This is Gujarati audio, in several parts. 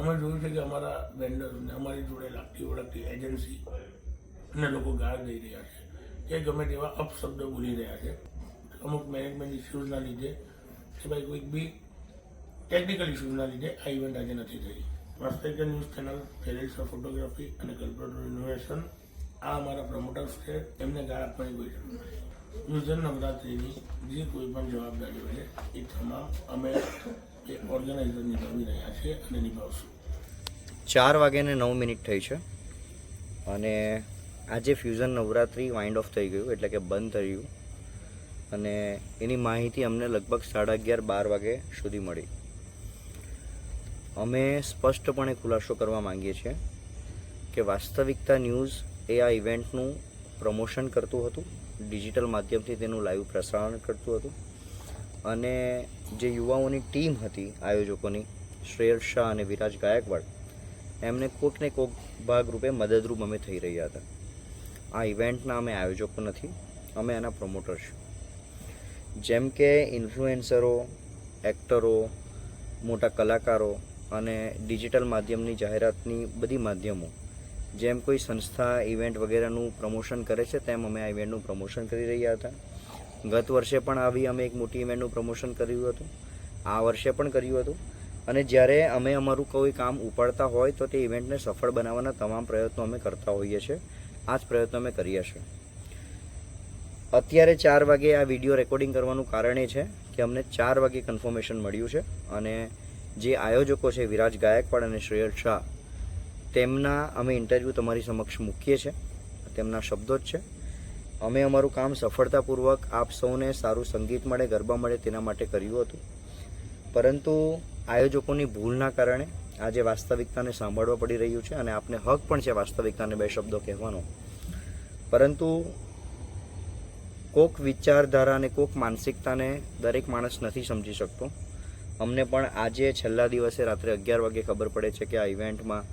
અમે જોયું છે કે અમારા વેન્ડર્સને અમારી જોડે લાગતી ઓળખતી એજન્સી અને લોકો ગાળ દઈ રહ્યા છે. કે ગમે તેવા અપશબ્દો બોલી રહ્યા છે. અમુક મેનેજમેન્ટ ઇસ્યુઝના લીધે કે ભાઈ કોઈક બી ટેકનિકલ ઇસ્યુઝના લીધે આ ઇવેન્ટ આજે નથી થઈ. વાસ્તવિક news channel perils of photography અને કલ્પના ઇનોવેશન આ અમારા પ્રમોટર્સ છે. એમને ગાળ આપવાની કોઈ જરૂર નથી. યુઝર નવરાત્રિની જે કોઈ પણ જવાબદારીઓ છે, એ તમામ અમે એ ઓર્ગેનાઇઝર નિભાવી રહ્યા છે અને નિભાવશું. ચાર વાગ્યાને નવ મિનિટ થઈ છે. અને આજે ફ્યુઝન નવરાત્રિ વાઇન્ડ ઓફ થઈ ગયું, એટલે કે બંધ થયું અને એની માહિતી અમને લગભગ સાડા અગિયાર બાર વાગે સુધી મળી. અમે સ્પષ્ટપણે ખુલાસો કરવા માંગીએ છીએ કે વાસ્તવિકતા ન્યૂઝ એ આ ઇવેન્ટનું પ્રમોશન કરતું હતું. ડિજિટલ માધ્યમથી તેનું લાઈવ પ્રસારણ કરતું હતું. અને જે યુવાઓની ટીમ હતી આયોજકોની શ્રેયસ શાહ અને વિરાજ ગાયકવાડ, એમને કોઈક ને કોઈક ભાગરૂપે મદદરૂપ અમે થઈ રહ્યા હતા. આ ઇવેન્ટના અમે આયોજકો નથી, અમે એના પ્રમોટર છીએ. જેમ કે ઇન્ફ્લુએન્સરો, એક્ટરો, મોટા કલાકારો અને ડિજિટલ માધ્યમની જાહેરાતની બધી માધ્યમો, જેમ કોઈ સંસ્થા ઇવેન્ટ વગેરેનું પ્રમોશન કરે છે, તેમ અમે આ ઇવેન્ટનું પ્રમોશન કરી રહ્યા હતા. ગત વર્ષે પણ આવી અમે એક મોટી ઇવેન્ટનું પ્રમોશન કર્યું હતું. આ વર્ષે પણ કર્યું હતું. અને જ્યારે અમે અમારું કોઈ કામ ઉપાડતા હોય તો તે ઇવેન્ટને સફળ બનાવવાના તમામ પ્રયત્નો અમે કરતા હોઈએ છીએ. આ જ પ્રયત્નો અમે કરીએ છીએ અત્યારે ચાર વાગે આ વીડિયો રેકોર્ડિંગ કરવાનું કારણ એ છે કે અમને ચાર વાગે કન્ફર્મેશન મળ્યું છે. અને જે આયોજકો છે, વિરાજ ગાયકવાડ અને શ્રેયસ શાહ, તેમના અમે ઇન્ટરવ્યૂ તમારી સમક્ષ મૂકીએ છીએ. તેમના શબ્દો જ છે. અમે અમારું કામ સફળતાપૂર્વક આપ સૌને સારું સંગીત મળે, ગરબા મળે તેના માટે કર્યું હતું. પરંતુ આયોજકોની ભૂલના કારણે આજે વાસ્તવિકતાને સાંભળવા પડી રહ્યું છે અને આપને હક પણ છે વાસ્તવિકતાને બે શબ્દો કહેવાનો. પરંતુ કોક વિચારધારા અને કોક માનસિકતાને દરેક માણસ નથી સમજી શકતો. અમને પણ આજે છેલ્લા દિવસે રાત્રે અગિયાર વાગે ખબર પડે છે કે આ ઇવેન્ટમાં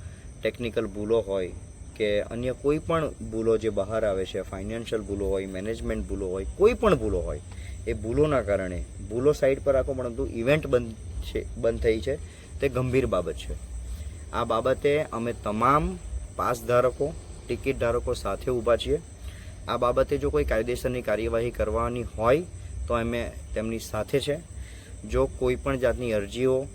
ટેકનિકલ ભૂલો હોય કે અન્ય કોઈ પણ ભૂલો જે બહાર આવે છે ફાઇનાન્શિયલ ભૂલો હોય મેનેજમેન્ટ ભૂલો હોય, કોઈ પણ ભૂલો હોય, એ ભૂલોના કારણે, ભૂલો સાઈડ પર રાખો, પરંતુ ઇવેન્ટ બંધ છે, બંધ થઈ છે, તે ગંભીર બાબત છે. આ બાબતે અમે તમામ પાસ ધારકો ટિકિટ ધારકો સાથે ઊભા છીએ. આ બાબતે જો કોઈ કાયદેસરની કાર્યવાહી કરવાની હોય, તો અમે તેમની સાથે છે. જો કોઈ પણ જાતની અરજીઓ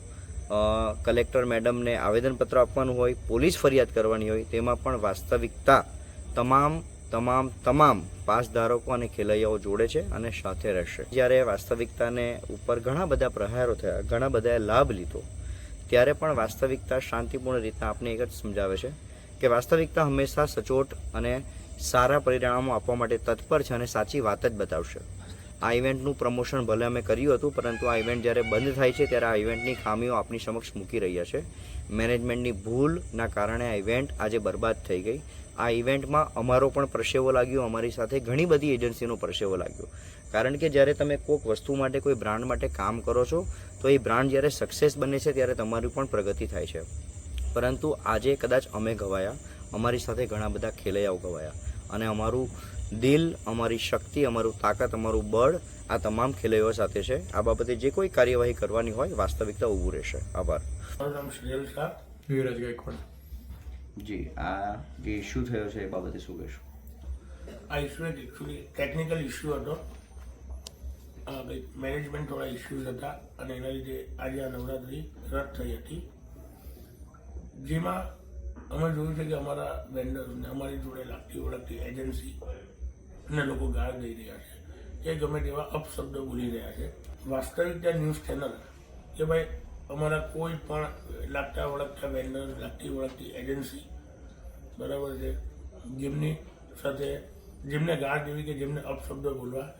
કલેક્ટર મેડમને આવેદનપત્ર આપવાનું હોય, પોલીસ ફરિયાદ કરવાની હોય, તેમાં પણ વાસ્તવિકતા તમામ તમામ તમામ પાસ ધારકો અને ખેલૈયાઓ જોડે છે અને સાથે રહેશે. જ્યારે વાસ્તવિકતાને ઉપર ઘણા બધા પ્રહારો થયા, ઘણા બધાએ લાભ લીધો, ત્યારે પણ વાસ્તવિકતા શાંતિપૂર્ણ રીતના આપને એક જ સમજાવે છે કે વાસ્તવિકતા હંમેશા સચોટ અને સારા પરિણામો આપવા માટે તત્પર છે અને સાચી વાત જ બતાવશે. આ ઇવેન્ટનું પ્રમોશન ભલે અમે કર્યું હતું, પરંતુ આ ઇવેન્ટ જ્યારે બંધ થાય છે, ત્યારે આ ઇવેન્ટની ખામીઓ આપની સમક્ષ મૂકી રહ્યા છે. મેનેજમેન્ટની ભૂલના કારણે આ ઇવેન્ટ આજે બરબાદ થઈ ગઈ. આ ઇવેન્ટમાં અમારો પણ પરસેવો લાગ્યો, અમારી સાથે ઘણી બધી એજન્સીનો પરસેવો લાગ્યો. કારણ કે જ્યારે તમે કોઈક વસ્તુ માટે, કોઈ બ્રાન્ડ માટે કામ કરો છો, તો એ બ્રાન્ડ જ્યારે સક્સેસ બને છે, ત્યારે તમારી પણ પ્રગતિ થાય છે. પરંતુ આજે કદાચ અમે ગવાયા, અમારી સાથે ઘણા બધા ખેલૈયાઓ ગવાયા, અને અમારું દિલ અમારી શક્તિ અમારું તાકાત અમારું બળ આ તમામ ખેલૈયાઓ સાથે છે. આ બાબતે જે કોઈ કાર્યવાહી કરવાની હોય વાસ્તવિકતા ઊભું રહેશે. આભાર. શાહ. ગાયકવાડ. જી આ જે ઇસ્યુ થયો છે એ બાબતે શું કહેશો? આ ઇસ્યુ એક એકચ્યુઅલી ટેકનિકલ ઇસ્યુ હતો. મેનેજમેન્ટ થોડા ઇસ્યુઝ હતા અને એના લીધે આજે આ નવરાત્રી રદ થઈ હતી. જેમાં અમે જોયું છે કે અમારા વેન્ડર્સને અમારી જોડે લાગતી ઓળખતી એજન્સી અને લોકો ગાળ દઈ રહ્યા છે. કે ગમે તેવા અપશબ્દો બોલી રહ્યા છે. વાસ્તવિકતા ન્યૂઝ ચેનલ કે ભાઈ અમારા કોઈ પણ લાગતા ઓળખતા વેન્ડર લાગતી ઓળખતી એજન્સી બરાબર છે, જેમની સાથે, જેમને ગાળ દેવી કે જેમને અપશબ્દો બોલવા,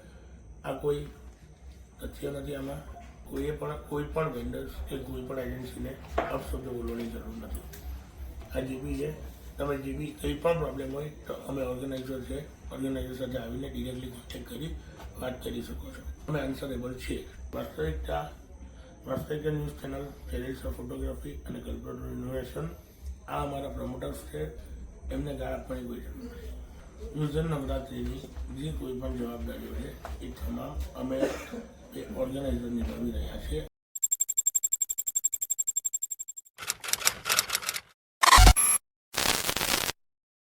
આ કોઈ તથ્ય નથી આમાં કોઈએ પણ, કોઈ પણ વેન્ડર્સ કે કોઈ પણ એજન્સીને અપશબ્દો બોલવાની જરૂર નથી. આ જે બી છે તમે જે બી કંઈ પણ પ્રોબ્લેમ હોય તો અમે ઓર્ગેનાઇઝર છે ઓર્ગેનાઇઝર સાથે આવીને ડિરેક્ટલી કોન્ટેક્ટ કરી વાત કરી શકો છો. અમે આન્સરેબલ છીએ. વાસ્તવિકતા, વાસ્તવિક news channel perils of photography અને કલ્પના ઇનોવેશન આ અમારા પ્રમોટર્સ છે. એમને ગાળ આપવાની કોઈ જરૂર નથી. યુઝર નવરાત્રિની જે કોઈ પણ જવાબદારીઓ છે, એ તમામ અમે ઓર્ગેનાઇઝર નિભાવી રહ્યા છીએ.